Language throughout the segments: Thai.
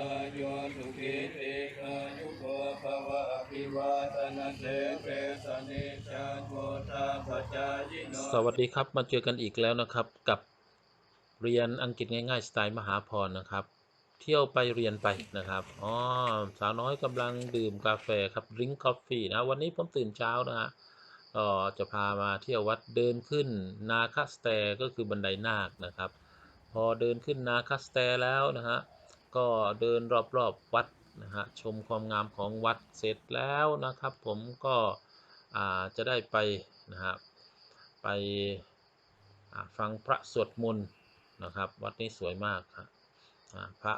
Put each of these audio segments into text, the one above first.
ลาโยสุขีติอายุโกภวะอภิวาทนาเสเปสนิจังโมทาปจายโนสวัสดีครับมาเจอกันอีกแล้วนะครับกับเรียนอังกฤษง่ายๆ สไตล์มหาพรนะครับ เที่ยวไปเรียนไปนะครับอ๋อสาวน้อยกำลังดื่มกาแฟครับดริงกาแฟนะวันนี้ผมตื่นเช้านะฮะก็จะพามาเที่ยววัดเดินขึ้นนาคาสเตร์ก็คือบันไดนาคนะครับ พอเดินขึ้นนาคาสเตร์แล้วนะฮะ ก็เดินรอบๆวัดนะฮะชมความงามของวัดเสร็จแล้วนะครับ ผมก็อ่าจะได้ไปนะฮะไปฟังพระสวดมนต์นะครับวัดนี้สวยมากครับอ่าพระ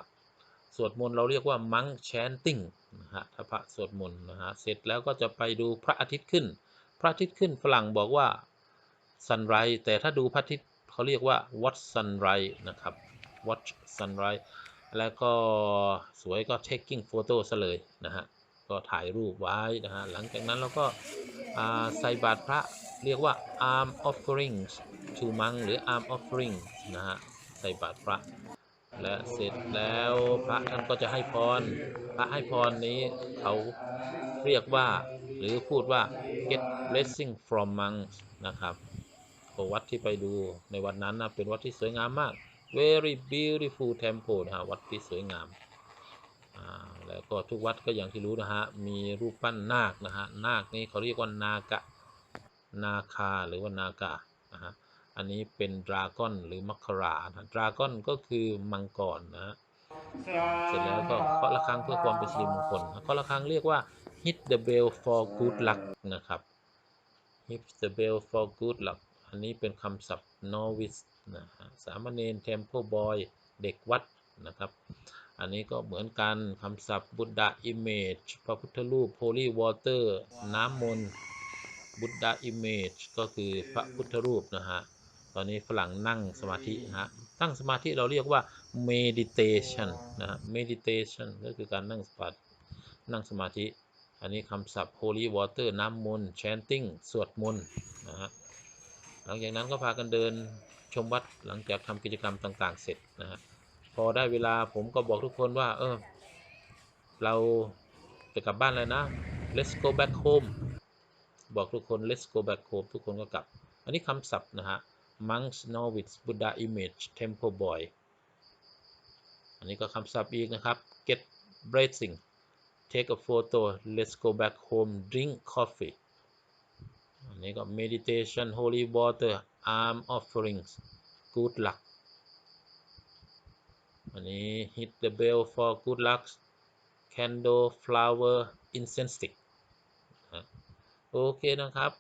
สวดมนต์เราเรียกว่ามังแชนติ้งนะฮะถ้าพระสวดมนต์นะฮะเสร็จแล้วก็จะไปดูพระอาทิตย์ขึ้น พระอาทิตย์ขึ้นฝรั่งบอกว่า sunrise แต่ถ้าดูพระอาทิตย์เขาเรียกว่า watch sunrise นะครับ watch sunrise แล้วก็สวยก็ taking photo ซะเลยนะฮะก็ถ่ายรูปไว้นะฮะหลังจากนั้นเราก็าใส่บาตรพระเรียกว่า arm offerings to monk หรือ arm offering นะฮะใส่บาตรพระ และเสร็จแล้วพระท่านก็จะให้พร พระให้พรนี้เขาเรียกว่าหรือพูดว่า get blessing from monks นะครับวัดที่ไปดูในวันนั้นนะเป็นวัดที่สวยงามมาก very beautiful temple นะฮะวัดที่สวยงามอ่าแล้วก็ทุกวัดก็อย่างที่รู้นะฮะ มีรูปปั้นนาคนะฮะ นาคนี้เขาเรียกว่านากะ นาคาหรือว่านากะนะฮะ อันนี้เป็นดราก้อนหรือมัคครานะดราก้อนก็คือมังกรนะฮะ เสร็จแล้วก็เคาะระฆังเพื่อความเป็นสิริมงคลเคาะระฆังเรียกว่า hit the bell for good luck นะครับ hit the bell for good luck อันนี้เป็นคำศัพท์ novice นะสามเณร temple boy เด็กวัดนะครับ อันนี้ก็เหมือนกันคำศัพท์ Buddha image พระพุทธรูป holy water น้ำมนต์ Buddha image ก็คือพระพุทธรูปนะฮะ ตอนนี้ฝรั่งนั่งสมาธิฮะตั้งสมาธิเราเรียกว่า meditation นะฮะ meditation ก็คือการนั่งสมาธินั่งสมาธิ อันนี้คำศัพท์ holy water น้ำมนต์ chanting สวดมนต์ หลังจากนั้นก็พากันเดินชมวัดหลังจากทำกิจกรรมต่าง ๆ เสร็จนะฮะพอได้เวลาผมก็บอกทุกคนว่า เออ เราจะกลับบ้านเลยนะ let's go back home บอกทุกคน let's go back home ทุกคนก็กลับ อันนี้คำศัพท์นะฮะ monks novice buddha image temple boy อันนี้ก็คำศัพท์อีกนะครับ get blessing take a photo let's go back home drink coffee นนี้ก็ meditation holy water arm offerings good luck อันนี้ hit the bell for good luck candle flower incense stick นะโอเคนะครับ